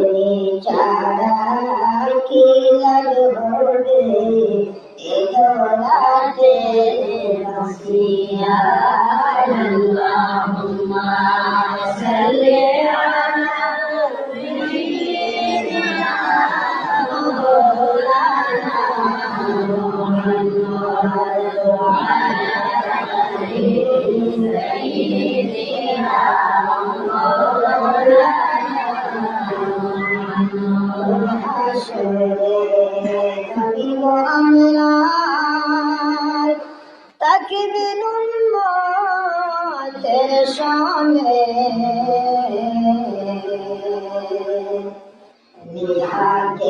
আপনি ছাড়া কি লাগবে এজলাতে বসিয়া আল্লাহুম্মা সাল্লি আলা সাইয়্যিদিনা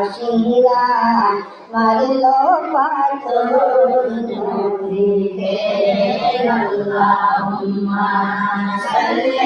কাজবাসীরা মারল পাথর নবীকে আল্লাহুম্মা সাল্লি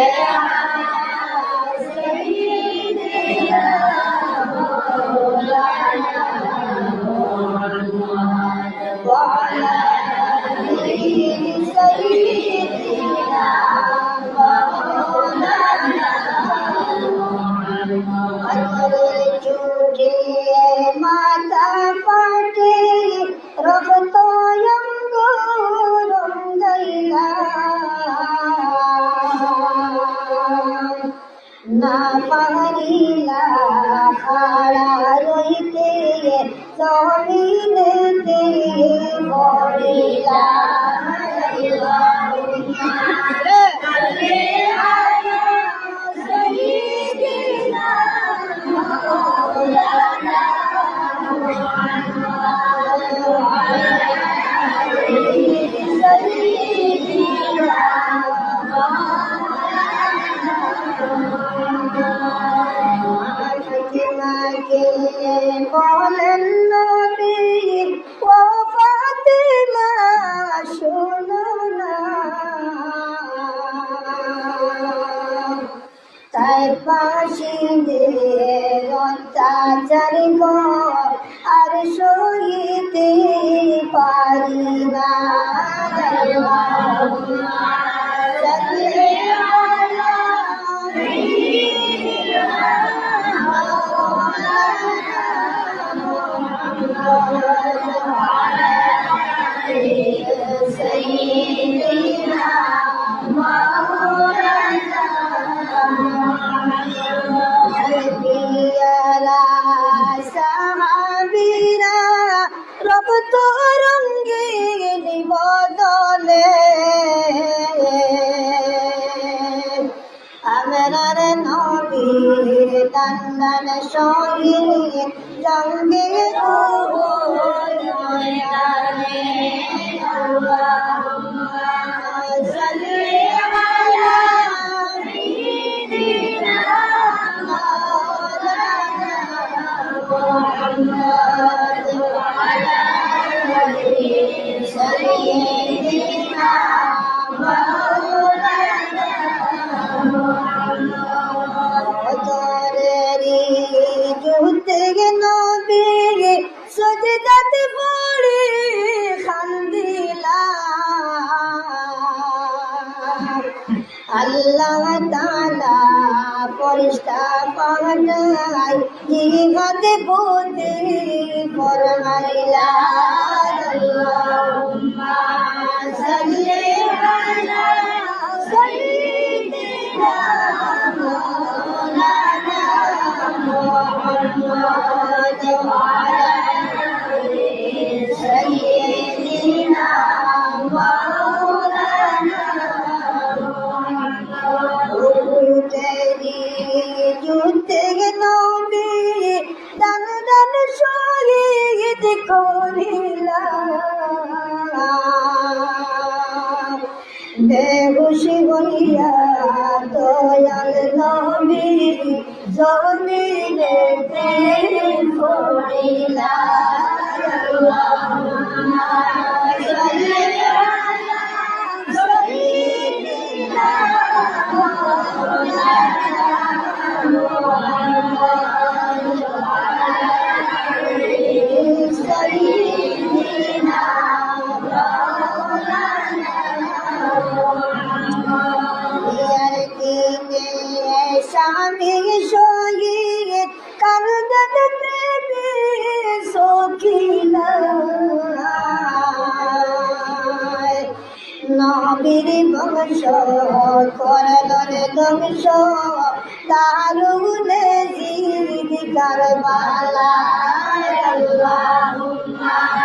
সাহাবীরা রক্ত রঙ্গে নিবদলে। আমরার নবীর তন্দন শহীদ জঙ্গে ময়দানে। সাল্লি সজদাতে পড়ে খান্দিলা আল্লাহ তাআলা ফরিস্তা পাঠাই জিহাদে বুদ্ধি ফরমাইলা আল্লাহুম্মা সাল্লি আলা বেহুশি বলিয়া দয়াল নবী জমিনে প্রেম করিলা নবীর বংশ করলরে ধ্বংস দারুণে জিদ কারবালা আল্লাহুম্মা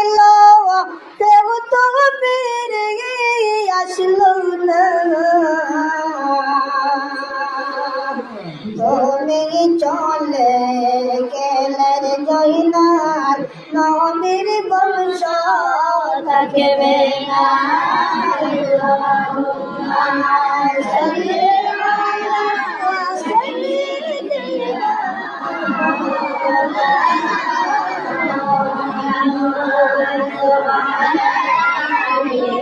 আসলো না ধরে চলে গেলের জয়নার নবীর বংশ থাকবে না Yeah.